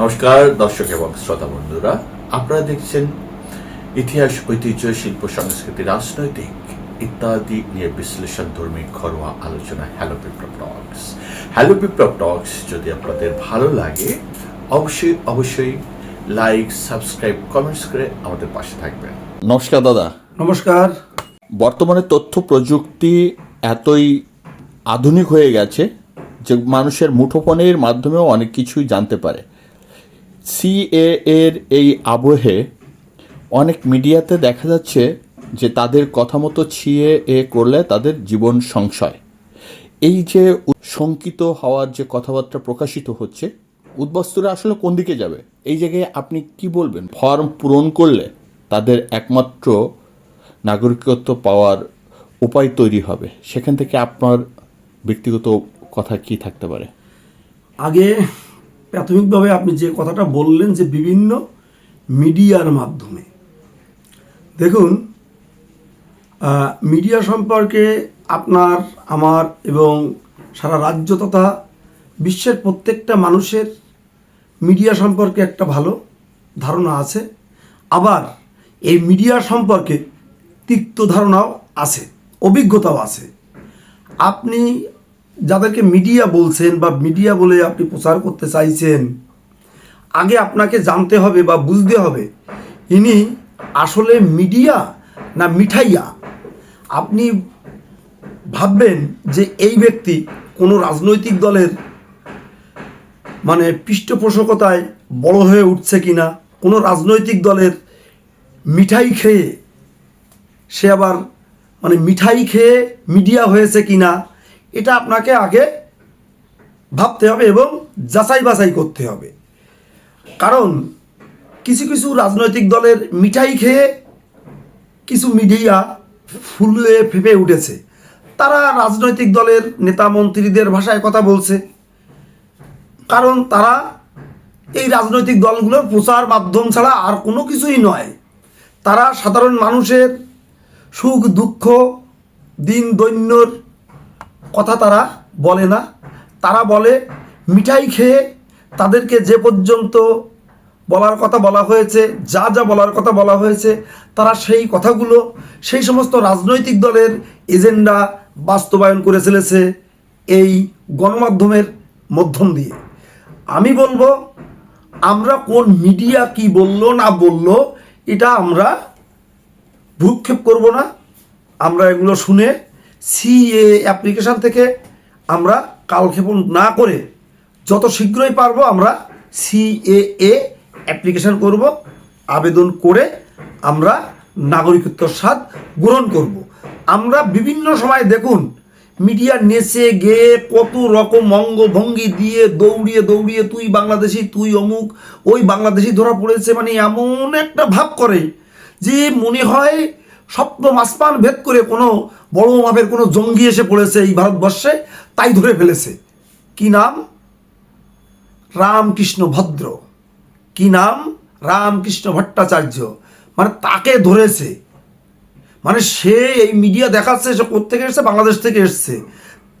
নমস্কার দর্শক এবং শ্রোতা বন্ধুরা আপনারা দেখছেন ইতিহাস ঐতিহ্য শিল্প সংস্কৃতি রাজনৈতিক ইত্যাদি নিয়ে বিশ্লেষণ ধর্মী ঘরোয়া আলোচনা হ্যালো বিপ্লব টক্স হ্যালো বিপ্লব টক্স যদি আপনাদের ভালো লাগে অবশ্যই অবশ্যই লাইক সাবস্ক্রাইব কমেন্টস করে আমাদের পাশে থাকবেন। নমস্কার দাদা। নমস্কার। বর্তমানে তথ্য প্রযুক্তি এতই আধুনিক হয়ে গেছে যে মানুষের মুঠোফোনের মাধ্যমেও অনেক কিছুই জানতে পারে। সিএ এর এই আবহে অনেক মিডিয়াতে দেখা যাচ্ছে যে তাদের কথা মতো ছিয়ে এ করলে তাদের জীবন সংশয়। এই যে শঙ্কিত হওয়ার যে কথাবার্তা প্রকাশিত হচ্ছে, উদ্বাস্তুরা আসলে কোন দিকে যাবে? এই জায়গায় আপনি কি বলবেন? ফর্ম পূরণ করলে তাদের একমাত্র নাগরিকত্ব পাওয়ার উপায় তৈরি হবে। সেখান থেকে আপনার ব্যক্তিগত কথা কি থাকতে পারে? আগে প্রাথমিকভাবে আপনি যে কথাটা বললেন যে বিভিন্ন মিডিয়ার মাধ্যমে। দেখুন মিডিয়া সম্পর্কে আপনার, আমার এবং সারা রাজ্য তথা বিশ্বের প্রত্যেকটা মানুষের মিডিয়া সম্পর্কে একটা ভালো ধারণা আছে। আবার এই মিডিয়া সম্পর্কে তিক্ত ধারণাও আছে, অভিজ্ঞতাও আছে। আপনি যাদেরকে মিডিয়া বলছেন বা মিডিয়া বলে আপনি প্রচার করতে চাইছেন, আগে আপনাকে জানতে হবে বা বুঝতে হবে, ইনি আসলে মিডিয়া না মিঠাইয়া? আপনি ভাববেন যে এই ব্যক্তি কোনো রাজনৈতিক দলের মানে পৃষ্ঠপোষকতায় বড় হয়ে উঠছে কি না কোনো রাজনৈতিক দলের মিঠাই খেয়ে সে আবার মানে মিঠাই খেয়ে মিডিয়া হয়েছে কিনা এটা আপনাকে আগে ভাবতে হবে এবং যাচাই বাছাই করতে হবে। কারণ কিছু কিছু রাজনৈতিক দলের মিঠাই খেয়ে কিছু মিডিয়া ফুলে ফেপে উঠেছে। তারা রাজনৈতিক দলের নেতা মন্ত্রীদের ভাষায় কথা বলছে। কারণ তারা এই রাজনৈতিক দলগুলোর প্রচার মাধ্যম ছাড়া আর কোনো কিছুই নয়। তারা সাধারণ মানুষের সুখ দুঃখ, দিন দৈন্যর কথা তারা বলে না। তারা বলে, মিঠাই খেয়ে তাদেরকে যে পর্যন্ত বলার কথা বলা হয়েছে, যা যা বলার কথা বলা হয়েছে, তারা সেই কথাগুলো, সেই সমস্ত রাজনৈতিক দলের এজেন্ডা বাস্তবায়ন করে চলেছে এই গণমাধ্যমের মধ্যম দিয়ে। আমি বলব, আমরা কোন মিডিয়া কি বলল না বলল, এটা আমরা ভূক্ষেপ করব না। আমরা এগুলো শুনে সিএ অ্যাপ্লিকেশান থেকে আমরা কালক্ষেপণ না করে যত শীঘ্রই পারব আমরা সিএএ অ্যাপ্লিকেশান করব, আবেদন করে আমরা নাগরিকত্বর স্বাদ গ্রহণ করব। আমরা বিভিন্ন সময় দেখুন, মিডিয়া নেচে গেয়ে কত রকম অঙ্গভঙ্গি দিয়ে দৌড়িয়ে দৌড়িয়ে তুই বাংলাদেশি, তুই অমুক, ওই বাংলাদেশি ধরা পড়েছে মানে এমন একটা ভাব করে যে মনে হয় সপ্তম আসমান ভেদ করে কোনো বড় মাপের কোনো জঙ্গি এসে পড়েছে এই ভারতবর্ষে, তাই ধরে ফেলেছে। কি নাম? রামকৃষ্ণ ভদ্র। কি নাম? রামকৃষ্ণ ভট্টাচার্য। মানে তাকে ধরেছে। মানে সে এই মিডিয়া দেখাচ্ছে, সে কোথেকে এসছে? বাংলাদেশ থেকে এসছে।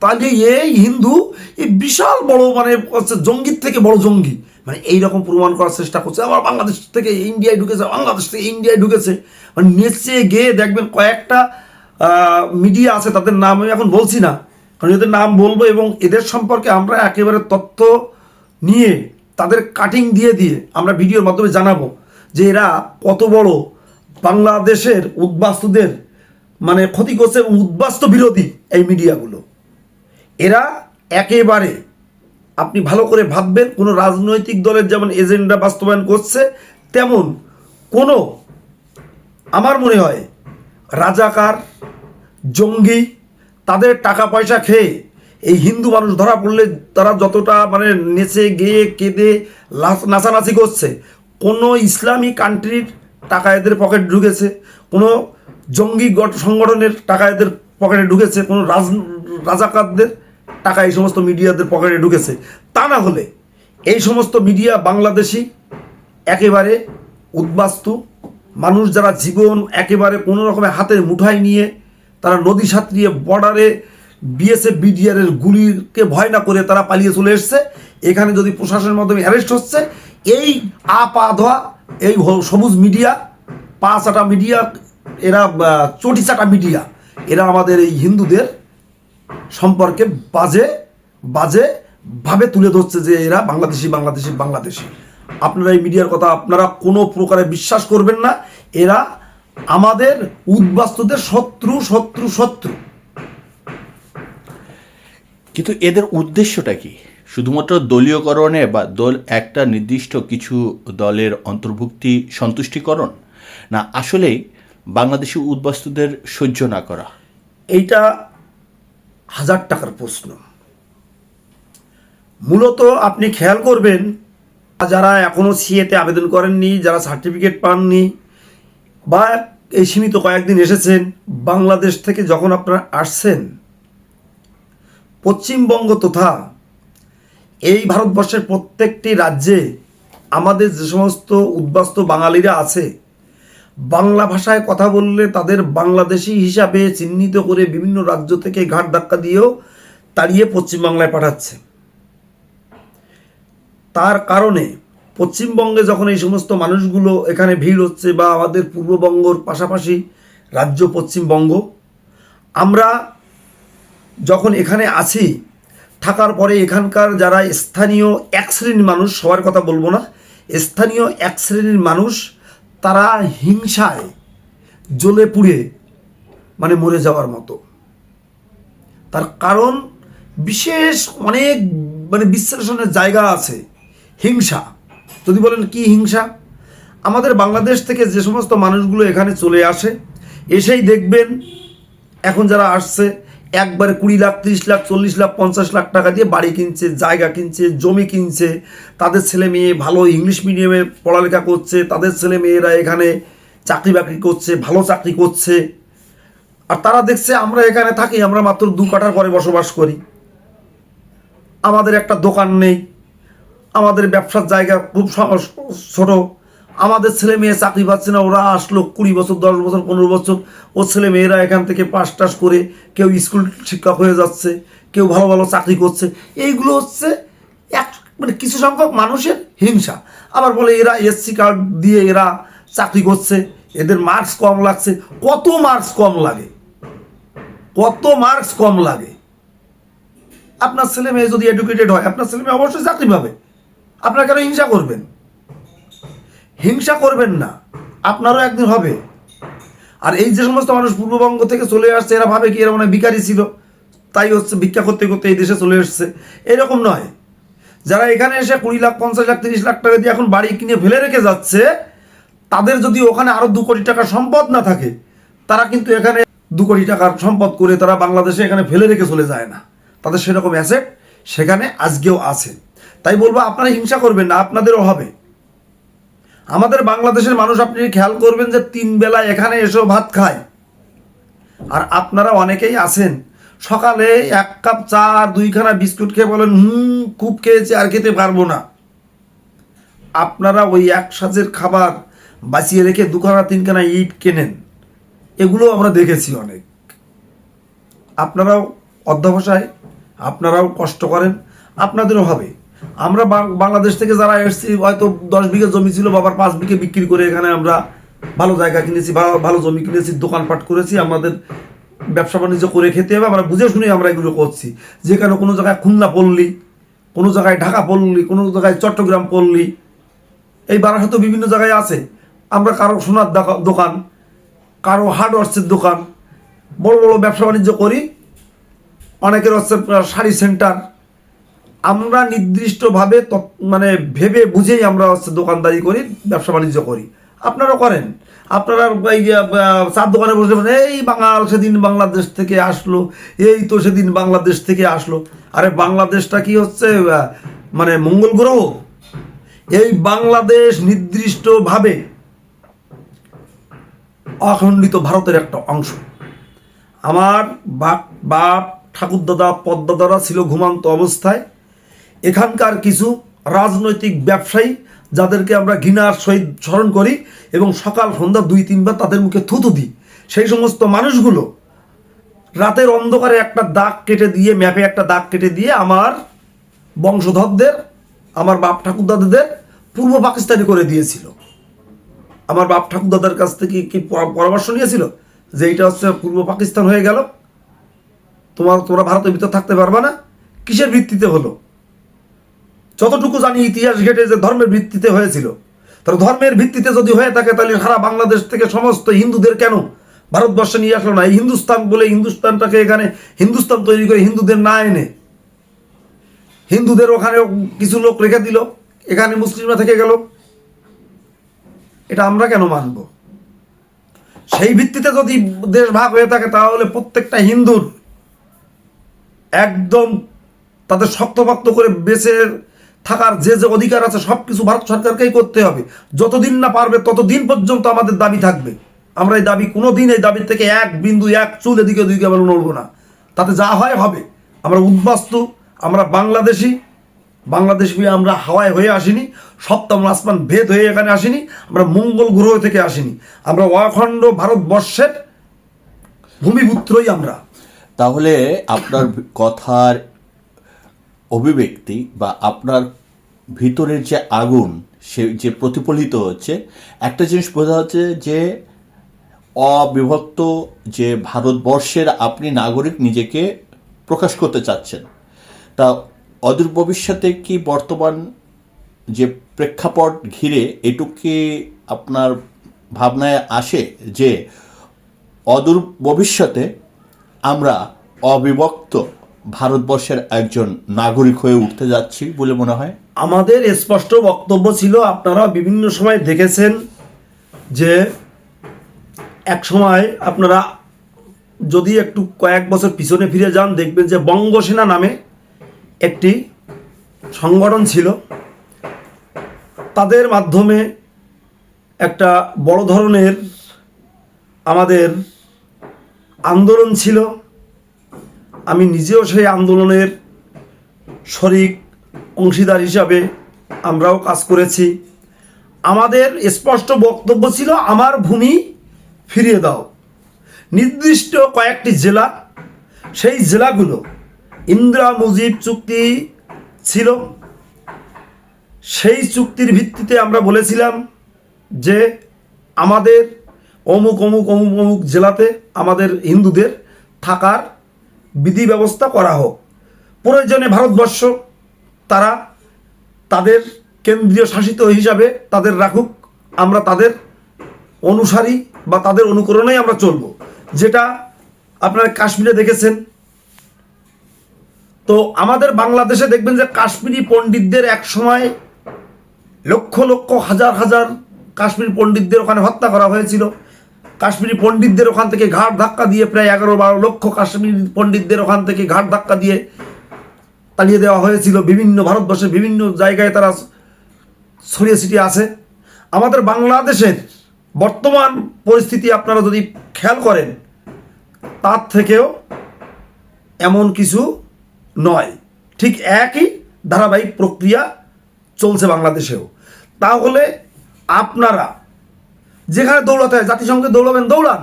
তাহলে এই হিন্দু, এই বিশাল বড় মানে জঙ্গির থেকে বড় জঙ্গি। মানে এই রকম প্রমাণ করার চেষ্টা করছে। আবার বাংলাদেশ থেকে ইন্ডিয়ায় ঢুকেছে, বাংলাদেশ থেকে ইন্ডিয়ায় ঢুকেছে। মানে নেচে গিয়ে দেখবেন কয়েকটা মিডিয়া আছে, তাদের নাম আমি এখন বলছি না। কারণ এদের নাম বলব এবং এদের সম্পর্কে আমরা একেবারে তথ্য নিয়ে, তাদের কাটিং দিয়ে দিয়ে আমরা ভিডিওর মাধ্যমে জানাব যে এরা কত বড় বাংলাদেশের উদ্বাস্তুদের মানে ক্ষতি করছে এবং উদ্বাস্তু বিরোধী এই মিডিয়াগুলো এরা একেবারে আপনি ভালো করে ভাববেন, কোনো রাজনৈতিক দলের যেমন এজেন্ডা বাস্তবায়ন করছে, তেমন কোনো আমার মনে হয় রাজাকার, জঙ্গি, তাদের টাকা পয়সা খেয়ে এই হিন্দু মানুষ ধরা পড়লে তারা যতটা মানে নেচে গেয়ে কেঁদে নাচানাচি করছে, কোনো ইসলামী কান্ট্রির টাকা এদের পকেটে ঢুকেছে, কোনো জঙ্গি গঠ- সংগঠনের টাকা এদের পকেটে ঢুকেছে, কোনো রাজ, রাজাকারদের টাকা এই সমস্ত মিডিয়াদের পকেটে ঢুকেছে, তা না হলে এই সমস্ত মিডিয়া বাংলাদেশি একেবারে উদ্বাস্তু মানুষ যারা জীবন একেবারে কোনো রকমের হাতের মুঠায় নিয়ে তারা নদী সাঁতরিয়ে বর্ডারে বিএসএফ বিডিআর এর গুলিকে ভয় না করে তারা পালিয়ে চলে এসছে। এখানে যদি প্রশাসনের মাধ্যমে অ্যারেস্ট হচ্ছে, এই আ পা ধোয়া এই সবুজ মিডিয়া পা চাটা মিডিয়া, এরা চটি চাটা মিডিয়া, এরা আমাদের এই হিন্দুদের সম্পর্কে বাজে বাজে ভাবে তুলে ধরছে যে এরা বাংলাদেশি বাংলাদেশি বাংলাদেশি। আপনারা এই মিডিয়ার কথা আপনারা কোনো প্রকারে বিশ্বাস করবেন না। এরা আমাদের উদ্বাস্তুদের শত্রু শত্রু শত্রু। কিন্তু এদের উদ্দেশ্যটা কি? শুধুমাত্র দলীয়করণে বা দল একটা নির্দিষ্ট কিছু দলের অন্তর্ভুক্তি সন্তুষ্টিকরণ? না আসলেই বাংলাদেশি উদ্বাস্তুদের সহ্য না করা? এইটা হাজার টাকার প্রশ্ন। মূলত আপনি খেয়াল করবেন, যারা এখনও সিএতে আবেদন করেননি, যারা সার্টিফিকেট পাননি, বা এই সীমিত কয়েকদিন এসেছেন, বাংলাদেশ থেকে যখন আপনারা আসছেন, পশ্চিমবঙ্গ তথা এই ভারতবর্ষের প্রত্যেকটি রাজ্যে আমাদের যে সমস্ত উদ্বাস্ত বাঙালিরা আছে বাংলা ভাষায় কথা বললে তাদের বাংলাদেশি হিসাবে চিহ্নিত করে বিভিন্ন রাজ্য থেকে ঘাট ধাক্কা দিয়েও তাড়িয়ে পশ্চিমবাংলায় পাঠাচ্ছে। তার কারণে পশ্চিমবঙ্গে যখন এই সমস্ত মানুষগুলো এখানে ভিড় হচ্ছে বা আমাদের পূর্ববঙ্গর পাশাপাশি রাজ্য পশ্চিমবঙ্গ, আমরা যখন এখানে আছি, থাকার পরে এখানকার যারা স্থানীয় এক শ্রেণির মানুষ, সবার কথা বলব না, স্থানীয় এক শ্রেণির মানুষ তারা হিংসায় জ্বলে পুড়ে মানে মরে যাওয়ার মতো। তার কারণ বিশেষ অনেক মানে বিশ্লেষণের জায়গা আছে হিংসা। যদি বলেন কি হিংসা? আমাদের বাংলাদেশ থেকে যে সমস্ত মানুষগুলো এখানে চলে আসে, এসেই দেখবেন এখন যারা আসছে একবারে কুড়ি লাখ, তিরিশ লাখ, চল্লিশ লাখ, পঞ্চাশ লাখ টাকা দিয়ে বাড়ি কিনছে, জায়গা কিনছে, জমি কিনছে। তাদের ছেলে মেয়ে ভালো ইংলিশ মিডিয়ামে পড়ালেখা করছে। তাদের ছেলে মেয়েরা এখানে চাকরি বাকরি করছে, ভালো চাকরি করছে। আর তারা দেখছে আমরা এখানে থাকি, আমরা মাত্র দু কাঠার পরে বসবাস করি। আমাদের একটা দোকান নেই। আমাদের ব্যবসার জায়গা খুব ছোট। আমাদের ছেলে মেয়ে চাকরি পাচ্ছে না, ওরা আসলো কুড়ি বছর, দশ বছর, পনেরো বছর, ও ছেলে মেয়েরা এখান থেকে পাশ টাস করে কেউ স্কুল শিক্ষক হয়ে যাচ্ছে, কেউ ভালো ভালো চাকরি করছে। এইগুলো হচ্ছে এক মানে কিছু সংখ্যক মানুষের হিংসা। আবার বলে এরা এসসি কার্ড দিয়ে এরা চাকরি করছে, এদের মার্কস কম লাগছে। কত মার্কস কম লাগে? কত মার্কস কম লাগে? আপনার ছেলে মেয়ে যদি এডুকেটেড হয়, আপনার ছেলে মেয়ে অবশ্যই চাকরি পাবে। আপনারা কেন হিংসা করবেন? হিংসা করবেন না। আপনারও একদিন হবে। আর এই যে সমস্ত মানুষ পূর্ববঙ্গ থেকে চলে আসছে, এরা ভাবে কি এরা মানে ভিখারি ছিল। তাই হচ্ছে ভিক্ষা করতে করতে এই দেশে চলে এসছে। এরকম নয়। যারা এখানে এসে কুড়ি লাখ, পঞ্চাশ লাখ, তিরিশ লাখ টাকা দিয়ে এখন বাড়ি কিনে ফেলে রেখে যাচ্ছে, তাদের যদি ওখানে আরও দু কোটি টাকার সম্পদ না থাকে, তারা কিন্তু এখানে দু কোটি টাকার সম্পদ করে তারা বাংলাদেশে এখানে ফেলে রেখে চলে যায় না। তাদের সেরকম অ্যাসেট সেখানে আজকেও আছে। তাই বলব, আপনারা হিংসা করবেন না, আপনাদেরও হবে। আমাদের বাংলাদেশের মানুষ, আপনি খেয়াল করবেন যে তিন বেলা এখানে এসেও ভাত খায়। আর আপনারা অনেকেই আছেন, সকালে এক কাপ চা আর দুইখানা বিস্কুট খেয়ে বলেন, হুম, খুব খেয়েছি, আর খেতে পারব না। আপনারা ওই এক সাজের খাবার বাঁচিয়ে রেখে দুখানা, তিনখানা ইট কেনেন। এগুলো আমরা দেখেছি অনেক। আপনারাও অধ্যবসায়, আপনারাও কষ্ট করেন, আপনাদেরও হবে। আমরা বাংলাদেশ থেকে যারা এসেছি, হয়তো দশ বিঘে জমি ছিল, বাবার পাঁচ বিঘে বিক্রি করে এখানে আমরা ভালো জায়গা কিনেছি ভালো জমি কিনেছি, দোকানপাট করেছি, আমাদের ব্যবসা বাণিজ্য করে খেতে হবে। আমরা বুঝে শুনে আমরা এগুলো করছি। যেখানে কোনো জায়গায় খুলনা পল্লী, কোনো জায়গায় ঢাকা পল্লী, কোনো জায়গায় চট্টগ্রাম পল্লী, এই বারাসাত বিভিন্ন জায়গায় আছে। আমরা কারও সোনার দোকা- দোকান, কারও হার্ডওয়ার্সের দোকান, বড় বড় ব্যবসা বাণিজ্য করি, অনেকের হচ্ছে শাড়ি সেন্টার আমরা নির্দিষ্টভাবে মানে ভেবে বুঝেই আমরা হচ্ছে দোকানদারি করি, ব্যবসা বাণিজ্য করি। আপনারাও করেন। আপনারা এই চার দোকানে বসে বসে, এই বাঙাল সেদিন বাংলাদেশ থেকে আসলো, এই তো সেদিন বাংলাদেশ থেকে আসলো। আরে বাংলাদেশটা কি হচ্ছে মানে মঙ্গল গ্রহ? এই বাংলাদেশ নির্দিষ্টভাবে অখণ্ডিত ভারতের একটা অংশ। আমার বাপ বাপ, ঠাকুরদাদা পদ্মাদারা ছিল ঘুমান্ত অবস্থায়। এখানকার কিছু রাজনৈতিক ব্যবসায়ী যাদেরকে আমরা ঘৃণার সহিত স্মরণ করি এবং সকাল, সন্ধ্যা দুই, তিনবার তাদের মুখে থুতু দিই। সেই সমস্ত মানুষগুলো রাতের অন্ধকারে একটা দাগ কেটে দিয়ে, ম্যাপে একটা দাগ কেটে দিয়ে আমার বংশধরদের, আমার বাপ ঠাকুরদাদাদের পূর্ব পাকিস্তানি করে দিয়েছিল। আমার বাপ ঠাকুর দাদার কাছ থেকে কি পরামর্শ নিয়েছিল যে এইটা হচ্ছে পূর্ব পাকিস্তান হয়ে গেল? তোমার, তোমরা ভারতের ভিতর থাকতে পারবে না? কিসের ভিত্তিতে হলো? যতটুকু জানি ইতিহাস ঘেটে যে ধর্মের ভিত্তিতে হয়েছিল। তাহলে ধর্মের ভিত্তিতে যদি হয়ে থাকে তাহলে সারা বাংলাদেশ থেকে সমস্ত হিন্দুদের কেন ভারতবর্ষে নিয়ে আসলো না? এই হিন্দুস্তান বলে হিন্দুস্তানটাকে এখানে হিন্দুস্তান তৈরি করে হিন্দুদের না এনে হিন্দুদের ওখানে কিছু লোক রেখে দিল, এখানে মুসলিমরা থেকে গেল। এটা আমরা কেন মানব? সেই ভিত্তিতে যদি দেশ ভাগ হয়ে থাকে তাহলে প্রত্যেকটা হিন্দুর একদম তাদের শক্তপক্ত করে বেঁচে থাকার যে যে অধিকার আছে সব কিছু ভারত সরকারকেই করতে হবে। যতদিন না পারবে ততদিন পর্যন্ত আমাদের দাবি থাকবে। আমরা এই দাবি কোনো দিন এই দাবির থেকে এক বিন্দু, এক চুল এদিকে ওদিকে আমরা নড়বো না। তাতে যা হয় হবে। আমরা উদ্বাস্তু, আমরা বাংলাদেশি। বাংলাদেশ হয়ে আমরা হাওয়ায় হয়ে আসিনি। সপ্তম আসমান ভেদ হয়ে এখানে আসিনি। আমরা মঙ্গল গ্রহ থেকে আসিনি। আমরা অখণ্ড ভারতবর্ষের ভূমিপুত্রই আমরা। তাহলে আপনার কথার অভিব্যক্তি বা আপনার ভিতরের যে আগুন, সে যে প্রতিফলিত হচ্ছে, একটা জিনিস বোঝা হচ্ছে যে অবিভক্ত যে ভারতবর্ষের আপনি নাগরিক নিজেকে প্রকাশ করতে চাচ্ছেন। তা অদূর ভবিষ্যতে কি বর্তমান যে প্রেক্ষাপট ঘিরে এটুক আপনার ভাবনায় আসে যে অদূর ভবিষ্যতে আমরা অবিভক্ত ভারতবর্ষের একজন নাগরিক হয়ে উঠতে যাচ্ছি বলে মনে হয়। আমাদের স্পষ্ট বক্তব্য ছিল, আপনারা বিভিন্ন সময় দেখেছেন যে এক সময় আপনারা যদি একটু কয়েক বছর পিছনে ফিরে যান, দেখবেন যে বঙ্গসেনা নামে একটি সংগঠন ছিল। তাদের মাধ্যমে একটা বড় ধরনের আমাদের আন্দোলন ছিল। আমি নিজেও সেই আন্দোলনের শরিক, অংশীদার হিসাবে আমরাও কাজ করেছি। আমাদের স্পষ্ট বক্তব্য ছিল, আমার ভূমি ফিরিয়ে দাও। নির্দিষ্ট কয়েকটি জেলা, সেই জেলাগুলো ইন্দিরা মুজিব চুক্তি ছিল। সেই চুক্তির ভিত্তিতে আমরা বলেছিলাম যে আমাদের অমুক অমুক অমুক অমুক জেলাতে আমাদের হিন্দুদের থাকার বিধি ব্যবস্থা করা হোক। প্রয়োজনে ভারতবর্ষ তারা তাদের কেন্দ্রীয় শাসিত হিসাবে তাদের রাখুক। আমরা তাদের অনুসারী বা তাদের অনুকরণেই আমরা চলব। যেটা আপনারা কাশ্মীরে দেখেছেন। তো আমাদের বাংলাদেশে দেখবেন যে কাশ্মীরি পণ্ডিতদের এক সময় লক্ষ লক্ষ, হাজার হাজার কাশ্মীর পণ্ডিতদের ওখানে হত্যা করা হয়েছিল। কাশ্মীরি পণ্ডিতদের ওখান থেকে ঘাট ধাক্কা দিয়ে প্রায় এগারো বারো লক্ষ কাশ্মীরি পণ্ডিতদের ওখান থেকে ঘাট ধাক্কা দিয়ে তাড়িয়ে দেওয়া হয়েছিল। বিভিন্ন ভারতবর্ষের বিভিন্ন জায়গায় তারা ছড়িয়ে ছিটিয়ে আছে। আমাদের বাংলাদেশের বর্তমান পরিস্থিতি আপনারা যদি খেয়াল করেন, তার থেকেও এমন কিছু নয়। ঠিক একই ধারাবাহিক প্রক্রিয়া চলছে বাংলাদেশেও। তাহলে আপনারা যেখানে দৌড়াতে হয় জাতিসংঘে দৌড়াবেন দৌড়ান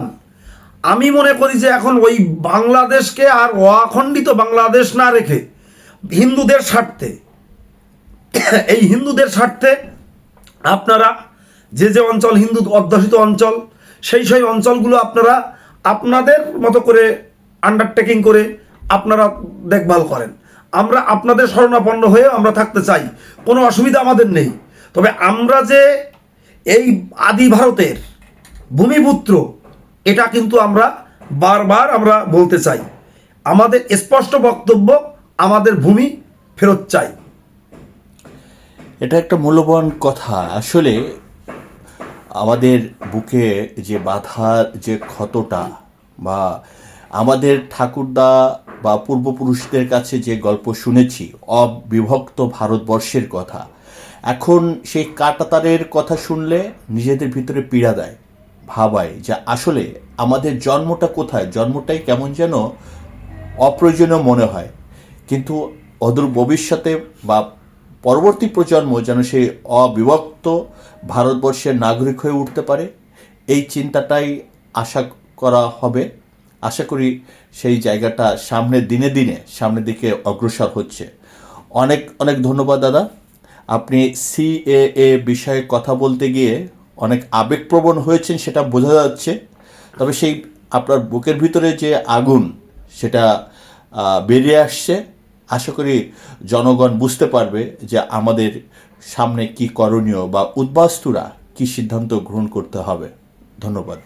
আমি মনে করি যে এখন ওই বাংলাদেশকে আর অখণ্ডিত বাংলাদেশ না রেখে হিন্দুদের স্বার্থে, এই হিন্দুদের স্বার্থে আপনারা যে যে অঞ্চল, হিন্দু অধ্যুষিত অঞ্চল, সেই সেই অঞ্চলগুলো আপনারা আপনাদের মতো করে আন্ডারটেকিং করে আপনারা দেখভাল করেন। আমরা আপনাদের শরণাপন্ন হয়ে আমরা থাকতে চাই। কোনো অসুবিধা আমাদের নেই। তবে আমরা যে এই আদি ভারতের ভূমিপুত্র, এটা কিন্তু আমরা বারবার আমরা বলতে চাই। আমাদের স্পষ্ট বক্তব্য, আমাদের ভূমি ফেরত চাই। এটা একটা মূল্যবান কথা। আসলে আমাদের বুকে যে বাধার যে ক্ষতটা বা আমাদের ঠাকুরদা বা পূর্বপুরুষদের কাছে যে গল্প শুনেছি, অবিভক্ত ভারতবর্ষের কথা এখন সেই কাটাতারের কথা শুনলে নিজেদের ভিতরে পীড়া দেয়, ভাবায় যে আসলে আমাদের জন্মটা কোথায়, জন্মটাই কেমন যেন অপ্রয়োজনীয় মনে হয়। কিন্তু অদূর ভবিষ্যতে বা পরবর্তী প্রজন্ম যেন সেই অবিভক্ত ভারতবর্ষের নাগরিক হয়ে উঠতে পারে, এই চিন্তাটাই আশা করা হবে। আশা করি সেই জায়গাটা সামনের দিনে দিনে, সামনের দিকে অগ্রসর হচ্ছে। অনেক অনেক ধন্যবাদ দাদা। আপনি সিএএ বিষয়ে কথা বলতে গিয়ে অনেক আবেগপ্রবণ হয়েছেন, সেটা বোঝা যাচ্ছে। তবে সেই আপনার বুকের ভিতরে যে আগুন, সেটা বেরিয়ে আসছে। আশা করি জনগণ বুঝতে পারবে যে আমাদের সামনে কি করণীয় বা উদ্বাস্তুরা কি সিদ্ধান্ত গ্রহণ করতে হবে। ধন্যবাদ।